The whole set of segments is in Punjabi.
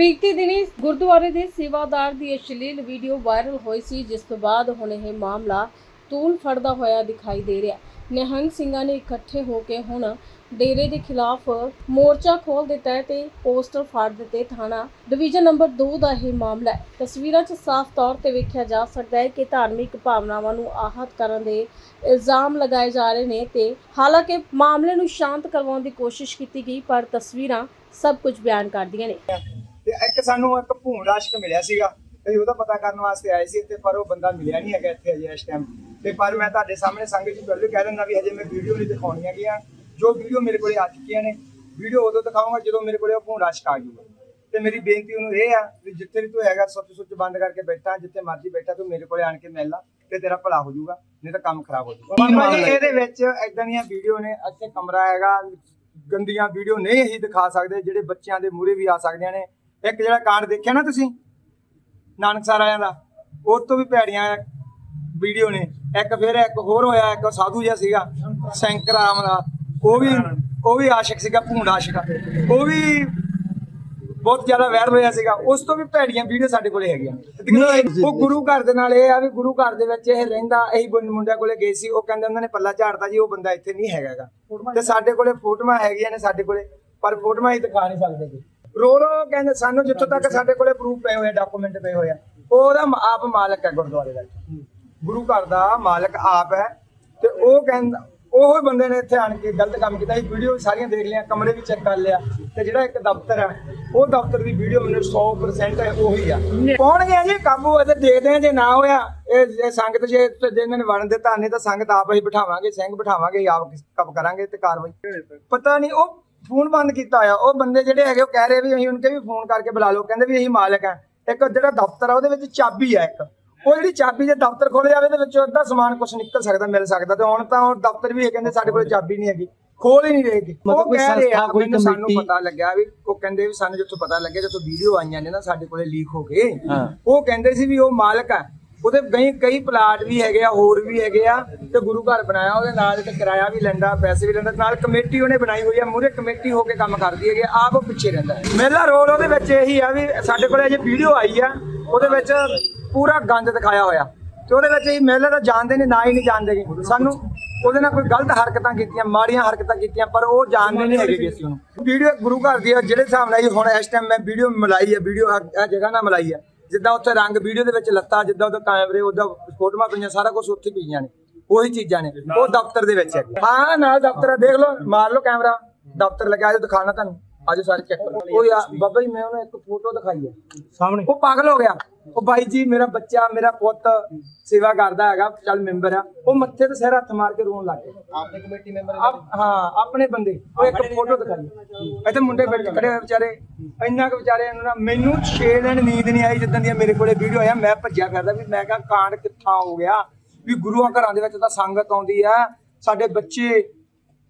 ਬੀਤੀ ਦਿਨੀ ਗੁਰਦੁਆਰੇ ਦੇ ਸੇਵਾਦਾਰ ਦੀ ਅਸ਼ਲੀਲ ਵੀਡੀਓ ਵਾਇਰਲ ਹੋਈ ਸੀ, ਜਿਸ ਤੋਂ ਬਾਅਦ ਹੁਣ ਇਹ ਮਾਮਲਾ ਤੂਲ ਫੜਦਾ ਹੋਇਆ ਦਿਖਾਈ ਦੇ ਰਿਹਾ। ਨਿਹੰਗ ਸਿੰਘਾਂ ਨੇ ਇਕੱਠੇ ਹੋ ਕੇ ਹੁਣ ਡੇਰੇ ਦੇ ਖਿਲਾਫ ਮੋਰਚਾ ਖੋਲ ਦਿੱਤਾ ਹੈ ਤੇ ਪੋਸਟਰ ਫਾੜ ਦਿੱਤੇ ਥਾਣਾ ਡਿਵੀਜ਼ਨ ਨੰਬਰ 2 ਦਾ ਇਹ ਮਾਮਲਾ ਹੈ। ਤਸਵੀਰਾਂ 'ਚ ਸਾਫ਼ ਤੌਰ ਤੇ ਵੇਖਿਆ ਜਾ ਸਕਦਾ ਹੈ ਕਿ ਧਾਰਮਿਕ ਭਾਵਨਾਵਾਂ ਨੂੰ ਆਹਤ ਕਰਨ ਦੇ ਇਲਜ਼ਾਮ ਲਗਾਏ ਜਾ ਰਹੇ ਨੇ ਤੇ ਹਾਲਾਂਕਿ ਮਾਮਲੇ ਨੂੰ ਸ਼ਾਂਤ ਕਰਵਾਉਣ ਦੀ ਕੋਸ਼ਿਸ਼ ਕੀਤੀ ਗਈ, ਪਰ ਤਸਵੀਰਾਂ ਸਭ ਕੁਝ ਬਿਆਨ ਕਰਦੀਆਂ ਨੇ। ਤੇ ਇੱਕ ਸਾਨੂੰ ਇੱਕ ਭੂਣ ਰਾਸ਼ਕ ਮਿਲਿਆ ਸੀਗਾ ਤੇ ਉਹਦਾ ਪਤਾ ਕਰਨ ਵਾਸਤੇ ਆਏ ਸੀ ਤੇ ਪਰ ਉਹ ਬੰਦਾ ਮਿਲਿਆ ਨਹੀਂ ਹੈਗਾ ਇੱਥੇ ਅਜੇ ਇਸ ਟਾਈਮ ਤੇ ਪਰ ਮੈਂ ਤੁਹਾਡੇ ਸਾਹਮਣੇ ਸੰਗਤ ਜੀ ਪਹਿਲੇ ਕਹਿ ਦਿੰਦਾ ਵੀ ਹਜੇ ਮੈਂ ਵੀਡੀਓ ਨਹੀਂ ਦਿਖਾਉਣੀਆਂ ਗਿਆ ਜੋ ਵੀਡੀਓ ਮੇਰੇ ਕੋਲੇ ਆ ਚੁੱਕੀਆਂ ਨੇ ਵੀਡੀਓ ਉਦੋਂ ਦਿਖਾਊਂਗਾ ਜਦੋਂ ਮੇਰੇ ਕੋਲੇ ਉਹ ਭੂਣ ਰਾਸ਼ਕ ਆ ਜਾਊਗਾ। ਤੇ ਮੇਰੀ ਬੇਨਤੀ ਉਹਨੂੰ ਇਹ ਆ ਵੀ ਜਿੱਥੇ ਵੀ ਤੂੰ ਹੈਗਾ ਸੁੱਚ ਸੁੱਚ ਬੰਦ ਕਰਕੇ ਬੈਠਾ ਜਿੱਥੇ ਮਰਜ਼ੀ ਬੈਠਾ ਤੂੰ ਮੇਰੇ ਕੋਲੇ ਆਣ ਕੇ ਮਿਲ ਲਾ ਤੇ ਤੇਰਾ ਭਲਾ ਹੋ ਜਾਊਗਾ ਨਹੀਂ ਤਾਂ ਕੰਮ ਖਰਾਬ ਹੋ ਜਾਊਗਾ। ਇਹਦੇ ਵਿੱਚ ਇਦਾਂ ਦੀਆਂ ਵੀਡੀਓ ਨੇ ਇੱਥੇ ਕਮਰਾ ਹੈਗਾ ਗੰਦੀਆਂ ਵੀਡੀਓ ਨਹੀਂ ਅਸੀਂ ਦਿਖਾ ਸਕਦੇ ਜਿਹੜੇ ਬੱਚਿਆਂ ਦੇ ਮੂਹਰੇ ਵੀ ਆ ਸਕਦੀਆਂ ਨੇ। ਇੱਕ ਜਿਹੜਾ ਕਾਂਡ ਦੇਖਿਆ ਨਾ ਤੁਸੀਂ? ਨਾਨਕਸਰ ਵਾਲਿਆਂ ਦਾ। ਉਹ ਤੋਂ ਵੀ ਭੈੜੀਆਂ ਵੀਡੀਓ ਨੇ। ਇੱਕ ਫਿਰ ਇੱਕ ਹੋਰ ਹੋਇਆ ਇੱਕ ਸਾਧੂ ਜਿਹਾ ਸੀਗਾ ਸ਼ੰਕਰ ਰਾਮ ਦਾ। ਉਹ ਵੀ ਉਹ ਵੀ ਆਸ਼ਿਕ ਸੀਗਾ ਭੂੰਡ ਆਸ਼ਿਕ ਉਹ ਵੀ ਬਹੁਤ ਜ਼ਿਆਦਾ ਵਾਇਰਲ ਹੋਇਆ ਸੀਗਾ। ਉਸ ਤੋਂ ਵੀ ਭੈੜੀਆਂ ਵੀਡੀਓ ਸਾਡੇ ਕੋਲੇ ਹੈਗੀਆਂ। ਉਹ ਗੁਰੂ ਘਰ ਦੇ ਨਾਲ ਇਹ ਆ ਵੀ ਗੁਰੂ ਘਰ ਦੇ ਵਿੱਚ ਇਹ ਰਹਿੰਦਾ ਬੁੰ- ਮੁੰਡਿਆਂ ਕੋਲੇ ਗਏ ਸੀ। ਉਹ ਕਹਿੰਦੇ ਉਹਨਾਂ ਨੇ ਪੱਲਾ ਝਾੜਦਾ ਜੀ ਉਹ ਬੰਦਾ ਇੱਥੇ ਨਹੀਂ ਹੈਗਾਗਾ ਤੇ ਸਾਡੇ ਕੋਲੇ ਫੋਟੋਆਂ ਹੈਗੀਆਂ ਨੇ ਸਾਡੇ ਕੋਲੇ ਪਰ ਫੋਟੋਆਂ ਹੀ ਦਿਖਾ ਨਹੀਂ ਸਕਦੇ ਜੀ। ਰੋਲੋ ਕਹਿੰਦੇ ਸਾਨੂੰ ਜਿੱਥੋਂ ਤੱਕ ਸਾਡੇ ਕੋਲੇ ਪ੍ਰੂਫ ਪਏ ਹੋਏ ਡਾਕੂਮੈਂਟ ਪਏ ਹੋਏ ਆ, ਉਹਦਾ ਮ- ਆਪ ਮਾਲਕ ਹੈ ਗੁਰਦੁਆਰੇ ਦਾ। ਗੁਰੂ ਘਰ ਦਾ ਮਾਲਕ ਆਪ ਹੈ ਤੇ ਉਹ ਕਹਿੰਦਾ, ਉਹ ਹੀ ਬੰਦੇ ਨੇ ਇੱਥੇ ਆਣ ਕੇ ਗਲਤ ਕੰਮ ਕੀਤਾ। ਇਹ ਵੀਡੀਓ ਸਾਰੀਆਂ ਦੇਖ ਲਿਆ, ਕਮਰੇ ਵੀ ਚੈੱਕ ਕਰ ਲਿਆ ਤੇ ਜਿਹੜਾ ਇੱਕ ਦਫ਼ਤਰ ਹੈ ਉਹ ਦਫ਼ਤਰ ਦੀ ਵੀਡੀਓ ਮੈਨੂੰ 100% ਹੈ ਉਹੀ ਆ। ਪਹੁੰਚ ਜੀ? ਕਾਬੂ ਅਤੇ ਦੇਖਦੇ ਆ ਜੇ ਨਾ ਹੋਇਆ, ਇਹ ਇਹ ਸੰਗਤ ਜੇ ਜੇ ਇਹਨਾਂ ਨੇ ਵੜਨ ਦਿੱਤਾ ਧਾਨੇ ਤਾਂ ਸੰਗਤ ਆਪ ਹੀ ਬਿਠਾਵਾਂਗੇ, ਸਿੰਘ ਬਿਠਾਵਾਂਗੇ, ਆਪ ਕੰਮ ਕਰਾਂਗੇ ਤੇ ਕਾਰਵਾਈ। ਪਤਾ ਨਹੀਂ, ਉਹ ਫੋਨ ਬੰਦ ਕੀਤਾ ਹੋਇਆ। ਉਹ ਬੰਦੇ ਜਿਹੜੇ ਹੈਗੇ ਉਹ ਕਹਿ ਰਹੇ ਵੀ ਅਸੀਂ ਉਹਨਾਂ ਵੀ ਫੋਨ ਕਰਕੇ ਬੁਲਾ ਲਓ। ਕਹਿੰਦੇ ਵੀ ਅਸੀਂ ਮਾਲਕ ਆ ਇੱਕ ਜਿਹੜਾ ਦਫ਼ਤਰ ਆ ਉਹਦੇ ਵਿੱਚ ਚਾਬੀ ਆ ਇੱਕ। ਉਹ ਜਿਹੜੀ ਚਾਬੀ ਜੇ ਦਫ਼ਤਰ ਖੋਲੇ ਜਾਵੇ ਤੇ ਵਿੱਚੋਂ ਅੱਧਾ ਸਮਾਨ ਕੁਝ ਨਿਕਲ ਸਕਦਾ ਮਿਲ ਸਕਦਾ। ਤੇ ਹੁਣ ਤਾਂ ਹੁਣ ਦਫ਼ਤਰ ਵੀ ਇਹ ਕਹਿੰਦੇ ਸਾਡੇ ਕੋਲ ਚਾਬੀ ਨਹੀਂ ਹੈਗੀ। ਖੋਲ ਹੀ ਨਹੀਂ ਰਹੇਗੀ ਮਤਲਬ ਉਹ ਕੋਈ ਕਹਿ ਰਹੇ ਆ ਸੰਸਥਾ, ਕੋਈ ਮੈਨੂੰ ਸਾਨੂੰ ਕਮੇਟੀ? ਪਤਾ ਲੱਗਿਆ ਵੀ ਉਹ ਕਹਿੰਦੇ ਵੀ ਸਾਨੂੰ ਜਿੱਥੋਂ ਪਤਾ ਲੱਗਿਆ ਜਿੱਥੋਂ ਵੀਡੀਓ ਆਈਆਂ ਨੇ ਨਾ ਸਾਡੇ ਕੋਲੇ ਲੀਕ ਹੋ ਗਏ। ਉਹ ਕਹਿੰਦੇ ਸੀ ਵੀ ਉਹ ਮਾਲਕ ਆ। ਉਹਦੇ ਕਈ ਕਈ ਪਲਾਟ ਵੀ ਹੈਗੇ ਆ ਹੋਰ ਵੀ ਹੈਗੇ ਆ ਤੇ ਗੁਰੂ ਘਰ ਬਣਾਇਆ ਉਹਦੇ ਨਾਲ ਤੇ ਕਿਰਾਇਆ ਵੀ ਲੈਂਦਾ ਪੈਸੇ ਵੀ ਲੈਂਦਾ ਨਾਲ ਕਮੇਟੀ ਉਹਨੇ ਬਣਾਈ ਹੋਈ ਆ ਮੂਰੇ ਕਮੇਟੀ ਹੋ ਕੇ ਕੰਮ ਕਰਦੀ ਹੈਗੀ ਆਪ ਉਹ ਪਿੱਛੇ ਰਹਿੰਦਾ ਹੈ। ਮੇਰਾ ਰੋਲ ਉਹਦੇ ਵਿੱਚ ਇਹੀ ਆ ਵੀ ਸਾਡੇ ਕੋਲ ਅਜੇ ਵੀਡੀਓ ਆਈ ਆ ਉਹਦੇ ਵਿੱਚ ਪੂਰਾ ਗੰਦ ਦਿਖਾਇਆ ਹੋਇਆ। ਤੇ ਉਹਦੇ ਵਿੱਚ ਇਹ ਮੇਲੇ ਤਾਂ ਜਾਣਦੇ ਨੇ ਨਾ ਹੀ ਨਹੀਂ ਜਾਣਦੇ ਸਾਨੂੰ ਉਹਦੇ ਨਾਲ ਕੋਈ ਗਲਤ ਹਰਕਤਾਂ ਕੀਤੀਆਂ ਮਾੜੀਆਂ ਹਰਕਤਾਂ ਕੀਤੀਆਂ ਪਰ ਉਹ ਜਾਣਦੇ ਨਹੀਂ ਹੈਗੇ ਅਸੀਂ ਉਹਨੂੰ। ਵੀਡੀਓ ਗੁਰੂ ਘਰ ਦੀ ਆ, ਜਿਹੜੇ ਹਿਸਾਬ ਨਾਲ ਹੁਣ ਇਸ ਟਾਈਮ ਮੈਂ ਵੀਡੀਓ ਮਲਾਈ ਹੈ ਵੀਡੀਓ ਆ ਜਗ੍ਹਾ ਨਾਲ ਮਲਾਈ ਆ। ਜਿੱਦਾਂ ਉੱਥੇ ਰੰਗ ਵੀਡੀਓ ਦੇ ਵਿੱਚ ਲੱਤਾ, ਜਿੱਦਾਂ ਉਹਦਾ ਕੈਮਰੇ ਉਹਦਾ ਫੋਟੋਆਂ ਪਈਆਂ, ਸਾਰਾ ਕੁਝ ਉੱਥੇ ਪਈਆਂ ਨੇ। ਉਹੀ ਚੀਜ਼ਾਂ ਨੇ। ਉਹ ਦਫ਼ਤਰ ਦੇ ਵਿੱਚ ਹੈ ਹਾਂ, ਨਾਲ ਦਫ਼ਤਰ ਆ, ਦੇਖ ਲਓ, ਮਾਰ ਲਓ ਕੈਮਰਾ। ਦਫ਼ਤਰ ਲੱਗਿਆ ਜੋ ਦਿਖਾਣਾ ਤੁਹਾਨੂੰ। ਆਜੋ ਸਾਰੇ ਚੈੱਕ ਕਰੋ ਉਹ ਯਾਰ ਬਾਬਾ ਜੀ ਮੈਂ ਉਹਨੂੰ ਇੱਕ ਫੋਟੋ ਦਿਖਾਈ ਹੈ। ਸਾਹਮਣੇ। ਉਹ ਪਾਗਲ ਹੋ ਗਿਆ। ਉਹ ਬਾਈ ਜੀ ਮੇਰਾ ਬੱਚਾ ਮੇਰਾ ਪੁੱਤ ਸੇਵਾ ਕਰਦਾ ਹੈਗਾ ਚੱਲ ਮੈਂਬਰ ਆ। ਉਹ ਮੱਥੇ ਤੇ ਸਿਰ ਹੱਥ ਮਾਰ ਕੇ ਰੋਣ ਲੱਗ ਗਿਆ। ਆਪਣੇ ਕਮੇਟੀ ਮੈਂਬਰ ਹਾਂ ਆਪਣੇ ਬੰਦੇ। ਉਹ ਇੱਕ ਫੋਟੋ ਦਿਖਾਈ। ਇੱਥੇ ਮੁੰਡੇ ਬੈਠ ਕੇ ਖੜੇ ਹੋਏ ਵਿਚਾਰੇ। ਇੰਨਾ ਕੁ ਵਿਚਾਰੇ ਇਹਨਾਂ ਦਾ ਮੈਨੂੰ 6 ਦਿਨ ਨੀਂਦ ਨਹੀਂ ਆਈ ਜਿੱਦਾਂ ਦੀਆਂ ਮੇਰੇ ਕੋਲੇ ਵੀਡੀਓ ਆਇਆ ਮੈਂ ਭੱਜਿਆ ਫਿਰਦਾ ਵੀ ਮੈਂ ਕਿਹਾ ਕਾਂਡ ਕਿੱਥਾਂ ਹੋ ਗਿਆ? ਵੀ ਗੁਰੂਆਂ ਘਰਾਂ ਦੇ ਵਿੱਚ ਤਾਂ ਸੰਗਤ ਆਉਂਦੀ ਆ। ਸਾਡੇ ਬੱਚੇ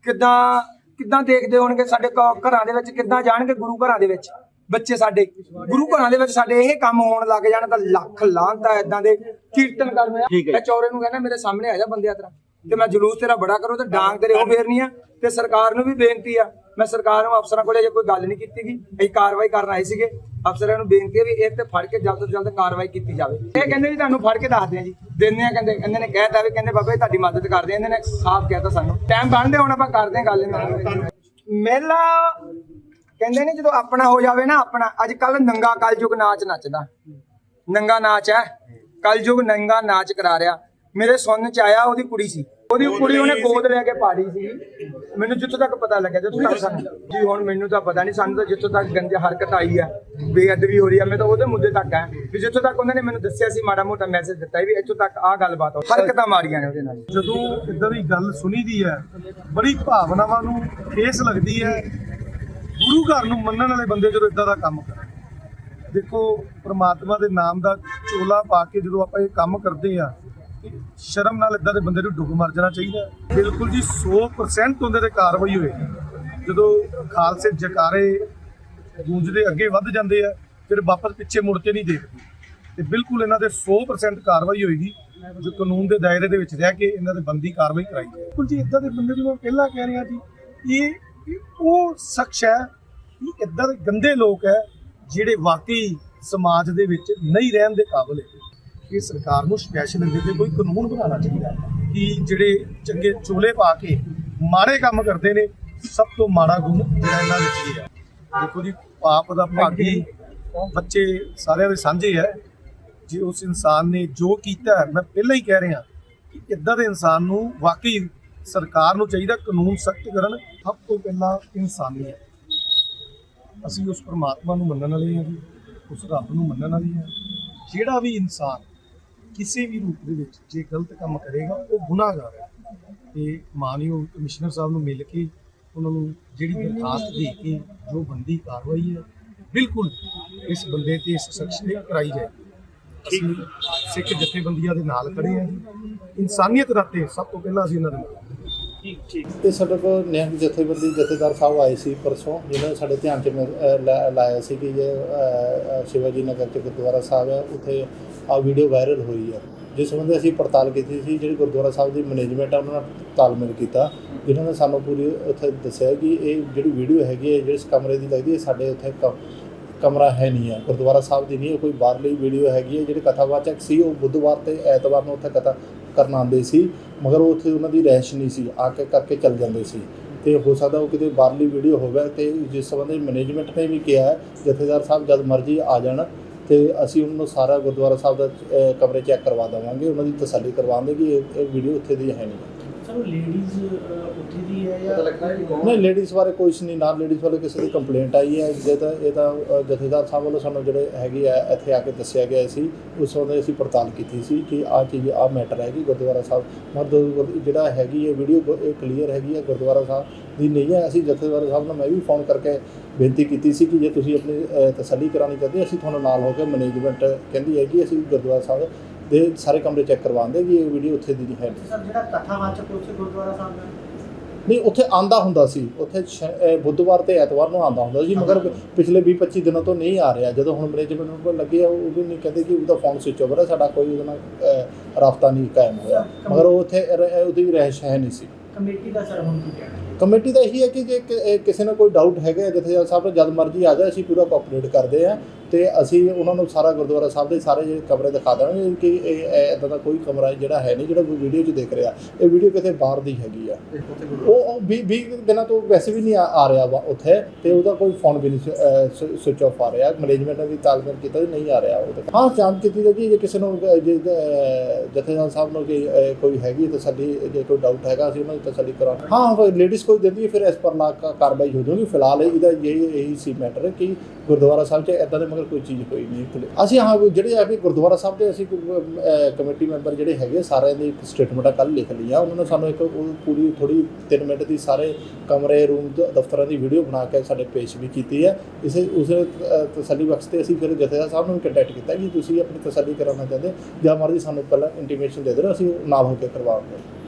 ਕਿੱਦਾਂ ਕਿੱਦਾਂ ਦੇਖਦੇ ਹੋਣਗੇ ਸਾਡੇ ਘ- ਘਰਾਂ ਦੇ ਵਿੱਚ? ਕਿੱਦਾਂ ਜਾਣਗੇ ਗੁਰੂ ਘਰਾਂ ਦੇ ਵਿੱਚ? ਬੱਚੇ ਸਾਡੇ ਗੁਰੂ ਘਰਾਂ ਦੇ ਵਿੱਚ ਸਾਡੇ ਇਹ ਕੰਮ ਹੋਣ ਲੱਗ ਜਾਣ ਤਾਂ ਲੱਖ ਲਾਂਤਾ ਇਦਾਂ ਦੇ ਕੀਰਤਨ ਕਰਨੇ। ਠੀਕ ਹੈ। ਚੌਰੇ ਨੂੰ ਕਹਿੰਦਾ ਮੇਰੇ ਸਾਹਮਣੇ ਆ ਜਾ ਬੰਦਿਆ ਤੇਰਾ। ਤੇ ਮੈਂ ਜਲੂਸ ਤੇਰਾ ਬੜਾ ਕਰੋ ਤੇ ਡਾਂਗ ਤੇਰੇ ਉਹ ਫੇਰਨੀ ਆ ਤੇ ਸਰਕਾਰ ਨੂੰ ਵੀ ਬੇਨਤੀ ਆ। ਮੈਂ ਸਰਕਾਰ ਨੂੰ ਅਫਸਰਾਂ ਕੋਲੇ ਜੇ ਕੋਈ ਗੱਲ ਨਹੀਂ ਕੀਤੀ ਗਈ ਅਸੀਂ ਕਾਰਵਾਈ ਕਰਨ ਆਏ ਸੀਗੇ। ਅਫਸਰਾਂ ਨੂੰ ਬੇਨਤੀ ਹੈ ਵੀ ਇਹ ਤੇ ਫੜ ਕੇ ਜਲਦ ਤੋਂ ਜਲਦ ਕਾਰਵਾਈ ਕੀਤੀ ਜਾਵੇ। ਇਹ ਕਹਿੰਦੇ ਵੀ ਤੁਹਾਨੂੰ ਫੜ ਕੇ ਦੱਸਦੇ ਆ ਜੀ। ਦਿੰਦੇ ਆ ਕਹਿੰਦੇ ਇਹਨਾਂ ਨੇ ਕਹਿਤਾ ਵੀ, ਕਹਿੰਦੇ ਬਾਬਾ ਜੀ ਤੁਹਾਡੀ ਮਦਦ ਕਰਦੇ ਆ। ਇਹਨਾਂ ਨੇ ਸਾਫ਼ ਕਹਿਤਾ ਸਾਨੂੰ। ਟਾਈਮ ਬਣਦੇ ਹੁਣ ਆਪਾਂ ਕਰਦੇ ਆ ਗੱਲ ਇਹਨਾਂ ਨਾਲ। ਮੇਲਾ ਕਹਿੰਦੇ ਨੇ ਜਦੋਂ ਆਪਣਾ ਹੋ ਜਾਵੇ ਨਾ ਆਪਣਾ, ਅੱਜ ਕੱਲ ਨੰਗਾ ਕਲਯੁਗ ਨਾਚ ਨੱਚਦਾ। ਨੰਗਾ ਨਾਚ ਹੈ। ਕਲਯੁਗ ਨੰਗਾ ਨਾਚ ਕਰਾ ਰਿਹਾ। ਮੇਰੇ ਸੁਣਨ ਚ ਆਇਆ ਉਹਦੀ ਕੁੜੀ ਸੀ। ਉਹਦੀ ਕੁੜੀ ਉਹਨੇ ਗੋਦ ਲੈ ਕੇ ਪਾੜੀ ਸੀ। ਮੈਨੂੰ ਜਿੱਥੋਂ ਤੱਕ ਪਤਾ ਲੱਗਿਆ ਜਿੱਥੋਂ ਤੱਕ ਸਾਨੂੰ ਜੀ ਹੁਣ ਮੈਨੂੰ ਤਾਂ ਪਤਾ ਨਹੀਂ ਸਾਨੂੰ ਤਾਂ ਜਿੱਥੋਂ ਤੱਕ ਗੰਦੀ ਹਰਕਤ ਆਈ ਹੈ ਬੇਅਦਬੀ ਹੋ ਰਹੀ ਹੈ ਮੈਂ ਤਾਂ ਉਹਦੇ ਮੁੱਦੇ ਤੱਕ ਹੈ ਵੀ ਜਿੱਥੋਂ ਤੱਕ ਉਹਨਾਂ ਨੇ ਮੈਨੂੰ ਦੱਸਿਆ ਸੀ ਮਾੜਾ ਮੋਟਾ ਮੈਸੇਜ ਦਿੱਤਾ ਵੀ ਇੱਥੋਂ ਤੱਕ ਆਹ ਗੱਲਬਾਤ ਹੋ ਹਰਕਤਾਂ ਮਾਰੀਆਂ ਨੇ ਉਹਦੇ ਨਾਲ। ਜਦੋਂ ਇਦਾਂ ਦੀ ਗੱਲ ਸੁਣੀ ਦੀ ਹੈ ਬੜੀ ਭਾਵਨਾਵਾਂ ਨੂੰ ਠੇਸ ਲੱਗਦੀ ਹੈ। ਗੁਰੂ ਘਰ ਨੂੰ ਮੰਨਣ ਵਾਲੇ ਬੰਦੇ ਜਦੋਂ ਇਦਾਂ ਦਾ ਕੰਮ ਕਰਨ ਦੇਖੋ ਪ੍ਰਮਾਤਮਾ ਦੇ ਨਾਮ ਦਾ ਚੋਲਾ ਪਾ ਕੇ ਜਦੋਂ ਆਪਾਂ ਇਹ ਕੰਮ ਕਰਦੇ ਆ ਸ਼ਰਮ ਨਾਲ ਇਦਾਂ ਦੇ ਬੰਦੇ ਨੂੰ ਡੁੱਬ ਮਰ ਜਾਣਾ ਚਾਹੀਦਾ। ਬਿਲਕੁਲ ਜੀ 100% ਉਹਦੇ ਤੇ ਕਾਰਵਾਈ ਹੋਏਗੀ ਜਦੋਂ ਖਾਲਸੇ ਜਕਾਰੇ ਗੂੰਜਦੇ ਅੱਗੇ ਵੱਧ ਜਾਂਦੇ ਆ, ਫਿਰ ਵਾਪਸ ਪਿੱਛੇ ਮੁੜ ਕੇ ਨਹੀਂ ਦੇਖਦੇ। ਤੇ ਬਿਲਕੁਲ ਇਹਨਾਂ ਦੇ 100% ਕਾਰਵਾਈ ਹੋਏਗੀ, ਜੋ ਕਾਨੂੰਨ ਦੇ ਦਾਇਰੇ ਦੇ ਵਿੱਚ ਰਹਿ ਕੇ ਇਹਨਾਂ ਦੇ ਬੰਦੀ ਕਾਰਵਾਈ ਕਰਾਈ ਜਾਏ ਬਿਲਕੁਲ ਜੀ, ਇਦਾਂ ਦੇ ਬੰਦੇ ਨੂੰ ਮੈਂ ਪਹਿਲਾਂ ਕਹਿ ਰਿਹਾ ਜੀ, ਇਹ ਇਹ ਉਹ ਸ਼ਖਸ ਹੈ, ਇਹ ਇਦਾਂ ਦੇ ਗੰਦੇ ਲੋਕ ਹੈ, ਜਿਹੜੇ ਵਾਕਈ ਸਮਾਜ ਦੇ ਵਿੱਚ ਨਹੀਂ ਰਹਿਣ ਦੇ ਕਾਬਿਲ ਹੈ ਇਹ ਸਰਕਾਰ ਨੂੰ ਸਪੈਸ਼ਲ ਇਹਦੇ ਤੇ ਕੋਈ ਕਾਨੂੰਨ ਬਣਾਉਣਾ ਚਾਹੀਦਾ ਹੈ? ਕਿ ਜਿਹੜੇ ਚੰਗੇ ਚੋਲੇ ਪਾ ਕੇ ਮਾੜੇ ਕੰਮ ਕਰਦੇ ਨੇ ਸਭ ਤੋਂ ਮਾੜਾ ਗੁਣ ਜਿਹੜਾ ਇਹਨਾਂ ਵਿੱਚ ਹੀ ਹੈ। ਦੇਖੋ ਜੀ ਪਾਪ ਦਾ ਭਾਗੀ ਬੱਚੇ ਸਾਰਿਆਂ ਦੇ ਸਾਂਝੇ ਹੈ ਜੇ ਉਸ ਇਨਸਾਨ ਨੇ ਜੋ ਕੀਤਾ ਹੈ, ਮੈਂ ਪਹਿਲਾਂ ਹੀ ਕਹਿ ਰਿਹਾ ਕਿ ਇਦਾਂ ਦੇ ਇਨਸਾਨ ਨੂੰ ਵਾਕਈ ਸਰਕਾਰ ਨੂੰ ਚਾਹੀਦਾ ਕਾਨੂੰਨ ਸਖਤ ਕਰਨ ਸਭ ਤੋਂ ਪਹਿਲਾਂ ਇਨਸਾਨੀਅਤ ਅਸੀਂ ਉਸ ਪਰਮਾਤਮਾ ਨੂੰ ਮੰਨਣ ਵਾਲੇ ਹਾਂ ਜੀ ਉਸ ਰੱਬ ਨੂੰ ਮੰਨਣ ਵਾਲੇ ਹਾਂ। ਜਿਹੜਾ ਵੀ ਇਨਸਾਨ ਕਿਸੇ ਵੀ ਰੂਪ ਦੇ ਵਿੱਚ ਜੇ ਗਲਤ ਕੰਮ ਕਰੇਗਾ ਉਹ ਗੁਨਾਹਗਾਰ ਹੈ। ਤੇ ਮਾਨਯੋਗ ਕਮਿਸ਼ਨਰ ਸਾਹਿਬ ਨੂੰ ਮਿਲ ਕੇ ਉਹਨਾਂ ਨੂੰ ਜਿਹੜੀ ਦਰਖਾਸਤ ਦੇ ਕੇ ਜੋ ਬੰਦੀ ਕਾਰਵਾਈ ਹੈ ਬਿਲਕੁਲ ਇਸ ਬੰਦੇ ਤੇ ਇਸ ਸ਼ਖਸ ਤੇ ਕਰਾਈ ਜਾਏਗੀ। ਅਸੀਂ ਸਿੱਖ ਜਥੇਬੰਦੀਆਂ ਦੇ ਨਾਲ ਖੜੇ ਹਾਂ ਜੀ। ਇਨਸਾਨੀਅਤ ਰੱਤੇ ਸਭ ਤੋਂ ਪਹਿਲਾਂ ਅਸੀਂ ਇਹਨਾਂ ਦੇ ਨਾਲ। ਤੇ ਸਾਡੇ ਕੋਲ ਨਿਹੰਗ ਜਥੇਬੰਦੀ ਜਥੇਦਾਰ ਸਾਹਿਬ ਆਏ ਸੀ ਪਰਸੋਂ ਜਿਨ੍ਹਾਂ ਸਾਡੇ ਧਿਆਨ 'ਚ ਮ- ਅ, ਲਾਇਆ ਸੀ ਕਿ ਇਹ ਸ਼ਿਵਾਜੀ ਨਗਰ 'ਚ ਗੁਰਦੁਆਰਾ ਸਾਹਿਬ ਹੈ ਉੱਥੇ ਆ ਵੀਡੀਓ ਵਾਇਰਲ ਹੋਈ ਹੈ ਜਿਸ ਸੰਬੰਧੀ ਅਸੀਂ ਪੜਤਾਲ ਕੀਤੀ ਸੀ, ਜਿਹੜੀ ਗੁਰਦੁਆਰਾ ਸਾਹਿਬ ਦੀ ਮੈਨੇਜਮੈਂਟ ਆ, ਉਹਨਾਂ ਨਾਲ ਤਾਲਮੇਲ ਕੀਤਾ, ਜਿਨ੍ਹਾਂ ਨੇ ਸਾਨੂੰ ਪੂਰੀ ਉੱਥੇ ਦੱਸਿਆ ਕਿ ਇਹ ਜਿਹੜੀ ਵੀਡੀਓ ਹੈਗੀ ਹੈ ਜਿਸ ਕਮਰੇ ਦੀ ਲੱਗਦੀ ਹੈ ਸਾਡੇ ਉੱਥੇ ਕ- ਕਮਰਾ ਹੈ ਨਹੀਂ ਹੈ ਗੁਰਦੁਆਰਾ ਸਾਹਿਬ ਦੀ ਨਹੀਂ ਕੋਈ ਬਾਹਰਲੀ ਵੀਡੀਓ ਹੈਗੀ ਹੈ ਜਿਹੜੇ ਕਥਾਵਾਚਕ ਸੀ, ਉਹ ਬੁੱਧਵਾਰ ਤੇ ਐਤਵਾਰ ਨੂੰ ਉੱਥੇ ਕਥਾ ਕਰਨ ਆਉਂਦੇ ਸੀ, ਮਗਰ ਉਹ ਉੱਥੇ ਉਹਨਾਂ ਦੀ ਰਹਿਸ਼ ਨਹੀਂ ਸੀ, ਆ ਕੇ ਕਰਕੇ ਚੱਲ ਜਾਂਦੇ ਸੀ। ਤੇ ਹੋ ਸਕਦਾ ਉਹ ਕਿਤੇ ਬਾਹਰਲੀ ਵੀਡੀਓ ਹੋਵੇ ਤੇ ਜਿਸ ਸੰਬੰਧੀ ਮੈਨੇਜਮੈਂਟ ਨੇ ਵੀ ਕਿਹਾ, ਜਥੇਦਾਰ ਸਾਹਿਬ ਜਦ ਮਰਜ਼ੀ ਆ ਜਾਣ ਤੇ ਅਸੀਂ ਉਹਨਾਂ ਨੂੰ ਸਾਰਾ ਗੁਰਦੁਆਰਾ ਸਾਹਿਬ ਦਾ ਕਮਰੇ ਚੈੱਕ ਕਰਵਾ ਦੇਵਾਂਗੇ, ਉਹਨਾਂ ਦੀ ਤਸੱਲੀ ਕਰਵਾਵਾਂਗੇ ਕਿ ਇਹ ਵੀਡੀਓ ਉੱਥੇ ਦੀ ਹੈ ਨਹੀਂ। ਸਰ ਉਹ ਲੇਡੀਜ਼ ਉੱਥੇ ਦੀ ਹੈ ਜਾਂ ਨਹੀਂ ਲੇਡੀਜ਼ ਬਾਰੇ ਕੁਝ ਨਹੀਂ ਨਾ ਲੇਡੀਜ਼ ਬਾਰੇ ਕਿਸੇ ਦੀ ਕੰਪਲੇਂਟ ਆਈ ਹੈ। ਜੇ ਤਾਂ ਇਹ ਤਾਂ ਅ, ਜਥੇਦਾਰ ਸਾਹਿਬ ਵੱਲੋਂ ਸਾਨੂੰ ਜਿਹੜੇ ਹੈਗੀ ਆ ਇੱਥੇ ਆ ਕੇ ਦੱਸਿਆ ਗਿਆ ਸੀ ਉਸ ਵੇਲੇ ਅਸੀਂ ਪੜਤਾਲ ਕੀਤੀ ਸੀ ਕਿ ਆਹ ਚੀਜ਼ ਆਹ ਮੈਟਰ ਹੈ ਕਿ ਗੁਰਦੁਆਰਾ ਸਾਹਿਬ ਮਤਲਬ ਜਿਹੜਾ ਹੈਗੀ ਹੈ ਵੀਡੀਓ ਇਹ ਕਲੀਅਰ ਹੈਗੀ ਹੈ ਗੁਰਦੁਆਰਾ ਸਾਹਿਬ ਦੀ ਨਹੀਂ ਹੈ। ਅਸੀਂ ਜਥੇਦਾਰ ਸਾਹਿਬ ਨੂੰ ਮੈਂ ਵੀ ਫੋਨ ਕਰਕੇ ਬੇਨਤੀ ਕੀਤੀ ਸੀ ਕਿ ਜੇ ਤੁਸੀਂ ਆਪਣੀ ਅ, ਤਸੱਲੀ ਕਰਾਉਣੀ ਚਾਹੁੰਦੇ ਅਸੀਂ ਤੁਹਾਨੂੰ ਨਾਲ ਹੋ ਕੇ ਮੈਨੇਜਮੈਂਟ ਕਹਿੰਦੀ ਹੈ ਕਿ ਅਸੀਂ ਗੁਰਦੁਆਰਾ ਸਾਹਿਬ ਦੇ ਸਾਰੇ ਕਮਰੇ ਚੈੱਕ ਕਰਵਾਉਂਦੇ ਕਿ ਇਹ ਵੀਡੀਓ ਉੱਥੇ ਦੀ ਨਹੀਂ ਹੈ। ਸਰ ਜਿਹੜਾ ਕਥਾਵਾਚਕ ਉੱਥੇ ਗੁਰਦੁਆਰਾ ਸਾਹਿਬ ਦਾ? ਨਹੀਂ ਉੱਥੇ ਆਂਦਾ ਹੁੰਦਾ ਸੀ। ਉੱਥੇ ਬੁੱਧਵਾਰ ਤੇ ਐਤਵਾਰ ਨੂੰ ਆਂਦਾ ਹੁੰਦਾ ਸੀ ਮਗਰ ਪਿਛਲੇ 20 25 ਦਿਨਾਂ ਤੋਂ ਨਹੀਂ ਆ ਰਿਹਾ। ਜਦੋਂ ਹੁਣ ਮੈਨੇਜਮੈਂਟ ਨੂੰ ਲੱਗੇ ਆ ਉਹ ਵੀ ਨਹੀਂ ਕਹਿੰਦੇ ਕਿ ਉਹਦਾ ਫੋਨ ਸਵਿਚ ਓਵਰ ਹੈ ਸਾਡਾ ਕੋਈ ਉਹਦੇ ਨਾਲ ਰਾਬਤਾ ਨਹੀਂ ਕਾਇਮ ਹੋਇਆ। ਮਗਰ ਉਹ ਉੱਥੇ ਉਹਦੀ ਰਹਿਸ਼ ਹੈ ਨਹੀਂ ਸੀ। ਕਮੇਟੀ ਦਾ ਸਰ ਹੁਣ ਕੀ ਕਹਿਣਾ? ਹੈ? ਕਮੇਟੀ ਦਾ ਇਹੀ ਹੈ ਕਿ ਜੇ ਕਿ- ਕਿਸੇ ਨੂੰ ਕੋਈ ਡਾਊਟ ਹੈਗਾ ਜਥੇਦਾਰ ਸਾਹਿਬ ਨੂੰ ਜਦ ਮਰਜ਼ੀ ਆ ਜਾਏ ਅਸੀਂ ਪੂਰਾ ਕੋਆਪਰੇਟ ਕਰਦੇ ਆ ਤੇ ਅਸੀਂ ਉਹਨਾਂ ਨੂੰ ਸਾਰਾ ਗੁਰਦੁਆਰਾ ਸਾਹਿਬ ਦੇ ਸਾਰੇ ਜਿਹੜੇ ਕਮਰੇ ਦਿਖਾ ਦੇਵਾਂਗੇ ਕਿ ਇਹ ਇਦਾਂ ਦਾ ਕੋਈ ਕਮਰਾ ਜਿਹੜਾ ਹੈ ਨਹੀਂ ਜਿਹੜਾ ਵੀਡੀਓ 'ਚ ਦੇਖ ਰਿਹਾ। ਇਹ ਵੀਡੀਓ ਕਿਤੇ ਬਾਹਰ ਦੀ ਹੈਗੀ ਆ। ਉਹ 20 ਦਿਨਾਂ ਤੋਂ ਵੈਸੇ ਵੀ ਨਹੀਂ ਆ ਆ ਰਿਹਾ ਵਾ ਉੱਥੇ ਤੇ ਉਹਦਾ ਕੋਈ ਫੋਨ ਵੀ ਨਹੀਂ ਸਵਿਚ ਆਫ ਆ ਰਿਹਾ। ਮੈਨੇਜਮੈਂਟ ਨੇ ਵੀ ਤਾਲਮੇਲ ਕੀਤਾ ਵੀ ਨਹੀਂ ਆ ਰਿਹਾ ਉਹ ਤੇ। ਹਾਂ ਜਾਂਚ ਕੀਤੀ ਜਾਏਗੀ ਜੇ ਕਿਸੇ ਨੂੰ ਅਹ, ਜੇ ਅਹ, ਜਥੇਦਾਰ ਸਾਹਿਬ ਨੂੰ ਕਿ ਅਹ, ਕੋਈ ਹੈਗੀ ਤਸੱਲੀ ਜੇ ਕੋਈ ਡਾਊਟ ਹੈਗਾ ਅਸੀਂ ਉਹਨਾਂ ਦੀ ਤਸੱਲੀ ਕਰਾਂਗੇ। ਹਾਂ ਲੇਡੀਜ਼ ਕੋਈ ਦਿੰਦੀ ਹੈ ਫਿਰ ਇਸ ਪਰ ਲਾ ਕਾਰਵਾਈ ਹੋ ਜਾਊਗੀ ਫਿਲਹਾਲ ਇਹਦਾ ਇਹ ਇਹੀ ਸੀ ਮੈਟਰ ਕਿ ਗੁਰਦੁਆਰਾ ਸਾਹਿਬ 'ਚ ਇਦਾਂ ਦੇ ਮਗਰ ਕੋਈ ਚੀਜ਼ ਹੋਈ ਨਹੀਂ ਅਸੀਂ ਹਾਂ, ਜਿਹੜੇ ਆ ਵੀ ਗੁਰਦੁਆਰਾ ਸਾਹਿਬ ਦੇ ਅਸੀਂ ਕਮੇਟੀ ਮੈਂਬਰ ਜਿਹੜੇ ਹੈਗੇ ਸਾਰਿਆਂ ਦੀ ਇੱਕ ਸਟੇਟਮੈਂਟ ਕੱਲ ਲਿਖ ਲਈ ਆ ਉਹਨਾਂ ਨੇ ਸਾਨੂੰ ਇੱਕ ਉਹ ਪੂਰੀ ਥੋੜੀ 3 ਮਿੰਟ ਦੀ ਸਾਰੇ ਕਮਰੇ, ਰੂਮ ਦਫ਼ਤਰਾਂ ਦੀ ਵੀਡੀਓ ਬਣਾ ਕੇ ਸਾਡੇ ਪੇਸ਼ ਵੀ ਕੀਤੀ ਹੈ ਇਸੇ, ਉਸ ਤਸੱਲੀ ਬਖਸ਼ ਤੇ ਅਸੀਂ ਫਿਰ ਜਥੇਦਾਰ ਸਾਹਿਬ ਨੂੰ ਕੰਟੈਕਟ ਕੀਤਾ ਕਿ ਤੁਸੀਂ ਆਪਣੀ ਤਸੱਲੀ ਕਰਾਉਣਾ ਚਾਹੁੰਦੇ ਜਾਂ ਮਰਜ਼ੀ ਸਾਨੂੰ ਪਹਿਲਾਂ ਇੰਟੀਮੇਸ਼ਨ ਦੇ ਦਿਓ ਅਸੀਂ ਨਾਲ ਹੋ ਕੇ ਕਰਵਾਵਾਂਗੇ